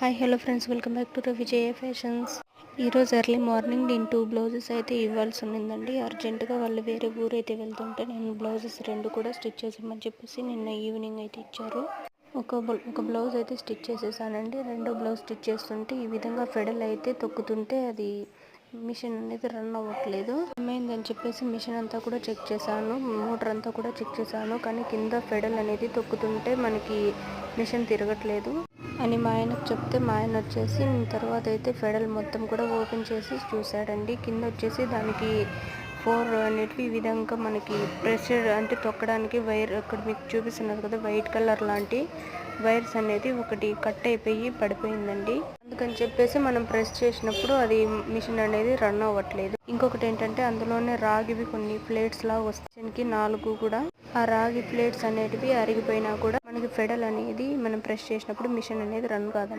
Hi hello friends welcome back to Vijaya fashions ఈరోజు early morning నేను two blouses అయితే ఇవ్వాల్సి ఉండిందండి అర్జెంటుగా వాళ్ళు వేరే ఊరు అయితే వెళ్తుంటే నేను బ్లౌజెస్ రెండు కూడా స్టిచ్ చేసామని చెప్పేసి నిన్న ఈవినింగ్ అయితే ఇచ్చారు. ఒక ఒక బ్లౌజ్ అయితే స్టిచ్ చేసేసానండి. రెండో బ్లౌజ్ స్టిచ్ చేస్తుంటే ఈ విధంగా ఫెడల్ అయితే తొక్కుతుంటే అది మిషన్ అనేది రన్ అవ్వట్లేదు. ఏమైందని చెప్పేసి మిషన్ అంతా కూడా చెక్ చేశాను. మోటార్ అంతా కూడా చెక్ చేశాను. కానీ కింద ఫెడల్ అనేది తొక్కుతుంటే మనకి మిషన్ తిరగట్లేదు. అని మా ఆయనకు చెప్తే మా ఆయన వచ్చేసి తర్వాత అయితే ఫెడల్ మొత్తం కూడా ఓపెన్ చేసి చూశాడండి. కింద వచ్చేసి దానికి ఫోర్ అనేటివి ఈ విధంగా మనకి ప్రెషర్ అంటే తొక్కడానికి వైర్ అక్కడ మీకు చూపిస్తున్నారు కదా వైట్ కలర్ లాంటి వైర్స్ అనేది ఒకటి కట్ అయిపోయి పడిపోయిందండి. అందుకని చెప్పేసి మనం ప్రెస్ చేసినప్పుడు అది మిషన్ అనేది రన్ అవ్వట్లేదు. ఇంకొకటి ఏంటంటే అందులోనే రాగివి కొన్ని ప్లేట్స్ లా వస్తాయి. నాలుగు కూడా ఆ రాగి ప్లేట్స్ అనేటివి అరిగిపోయినా కూడా మనకి ఫెడల్ అనేది మనం ప్రెస్ చేసినప్పుడు మిషన్ అనేది రన్ కాదండి.